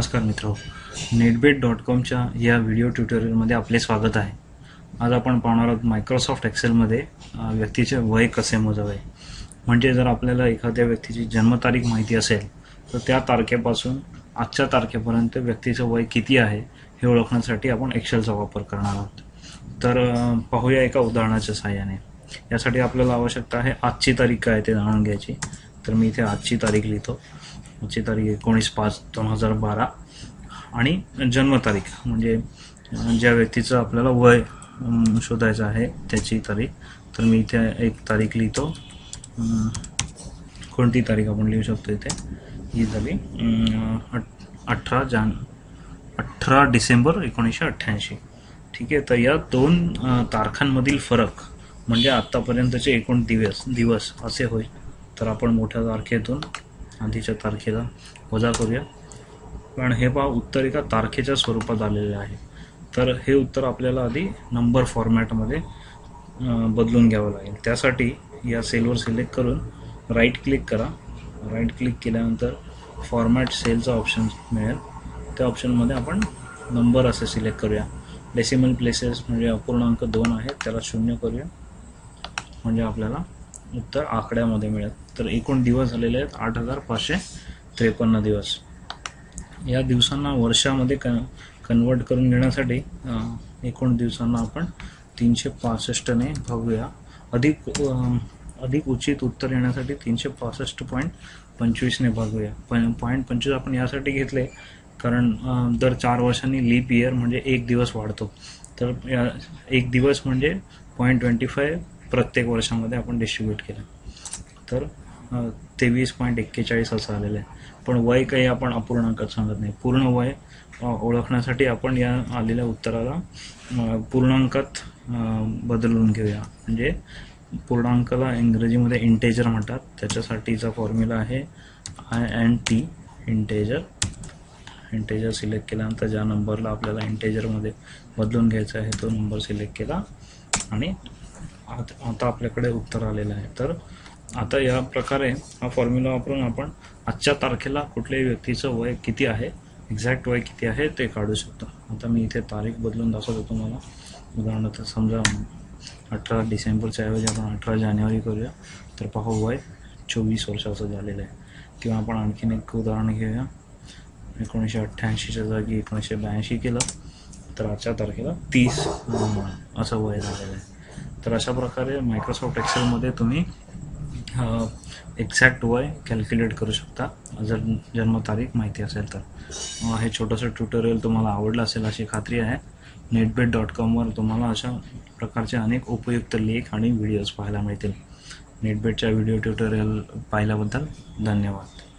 नमस्कार मित्र. NetBet dot कॉमच्या या व्हिडिओ ट्युटोरियलमध्ये आपले स्वागत आहे. आज आपण पाहणार आहोत मायक्रोसॉफ्ट एक्सेलमध्ये व्यक्तीचे वय कसे मोजावे. म्हणजे जर आपल्याला एखाद्या व्यक्तीची जन्मतारीख माहिती असेल तर त्या तारखेपासून आजच्या तारखेपर्यंत व्यक्तीचं वय किती आहे हे ओळखण्यासाठी आपण एक्सेलचा वापर करणार आहोत. तर पाहूया एका उदाहरणाच्या सहाय्याने यासाठी आपल्याला आवश्यकता आहे आजची तारीख काय आहे ते जाणून घ्यायची. तर मी इथे आजची तारीख लिहितो. आजची तारीख एकोणीस पाच दोन हजार बारा. आणि जन्मतारीख म्हणजे ज्या व्यक्तीचं आपल्याला वय शोधायचं आहे त्याची तारीख. तर मी इथे एक तारीख लिहितो. कोणती तारीख आपण लिहू शकतो इथे? ही झाली अठ- अठरा जान अठरा डिसेंबर एकोणीसशे अठ्ठ्याऐंशी. ठीक आहे तर या दोन तारखांमधील फरक म्हणजे आत्तापर्यंतचे एकूण दिवस दिवस असे होईल तर आपण मोठ्या तारखेतून आधीच्या तारखेला वजा करूया. कारण हे पहा उत्तर एका तारखेच्या स्वरूपात आलेले आहे. तर हे उत्तर आपल्याला आधी नंबर फॉर्मॅटमध्ये बदलून घ्यावं लागेल. त्यासाठी या सेलवर सिलेक्ट करून राईट क्लिक करा. राईट क्लिक केल्यानंतर फॉर्मॅट सेलचा ऑप्शन मिळेल. त्या ऑप्शनमध्ये आपण नंबर असे सिलेक्ट करूया. डेसिमल प्लेसेस म्हणजे अपूर्णांक दोन आहेत त्याला शून्य करूया. म्हणजे आपल्याला उत्तर आकड्यामध्ये मिळेल. तर एकूण दिवस झालेले आहेत आठ हजार पाचशे त्रेपन्न दिवस. या दिवसांना वर्षामध्ये क कन्वर्ट करून घेण्यासाठी एकूण दिवसांना आपण तीनशे पासष्टने भागूया अधिक अधिक उचित उत्तर येण्यासाठी तीनशे पासष्ट पॉईंट पंचवीसने भागूया पण पॉईंट पंचवीस आपण यासाठी घेतले कारण दर चार वर्षांनी लीप इयर म्हणजे एक दिवस वाढतो. तर या एक दिवस म्हणजे पॉईंट ट्वेंटी फाय प्रत्येक वर्षामध्ये आपण डिस्ट्रीब्यूट केलं. तर तेवीस पॉईंट एक्केचाळीस असं आलेलं आहे. पण वय काही आपण अपूर्णांकात सांगत नाही. पूर्ण वय ओळखण्यासाठी आपण या आलेल्या उत्तराला पूर्णांकात बदलून घेऊया. म्हणजे पूर्णांकाला इंग्रजीमध्ये इंटेजर म्हणतात. त्याच्यासाठीचा फॉर्म्युला आहे I and T integer integer select केल्यानंतर ज्या नंबरला आपल्याला इंटेजरमध्ये बदलून घ्यायचा आहे तो नंबर सिलेक्ट केला आणि आता आपल्याकडे उत्तर आलेलं आहे. तर आता या प्रकारे हा फॉर्म्युला वापरून आपण आजच्या तारखेला कुठल्याही व्यक्तीचं वय किती आहे एक्झॅक्ट वय किती आहे ते काढू शकतो. आता मी इथे तारीख बदलून दाखवतो तुम्हाला. उदाहरणार्थ समजा अठरा डिसेंबरच्या ऐवजी आपण अठरा जानेवारी करूया. तर पाहू वय चोवीस वर्षाचं झालेलं आहे. किंवा आपण आणखीन एक उदाहरण घेऊया. एकोणीसशे अठ्ठ्याऐंशीच्या जागी एकोणीसशे ब्याऐंशी केलं तर आजच्या तारखेला तीस असं वय झालेलं आहे. तर अशा प्रकारे मायक्रोसॉफ्ट एक्सेलमध्ये तुम्ही एक्झॅक्ट वय कॅल्क्युलेट करू शकता. जर जन्मतारीख माहिती असेल तर. हे छोटंसं ट्युटोरियल तुम्हाला आवडलं असेल अशी खात्री आहे. नेटबेट डॉट कॉमवर तुम्हाला अशा प्रकारचे अनेक उपयुक्त लेख आणि व्हिडिओज पाहायला मिळतील. नेटबेटच्या व्हिडिओ ट्युटोरियल पाहिल्याबद्दल धन्यवाद.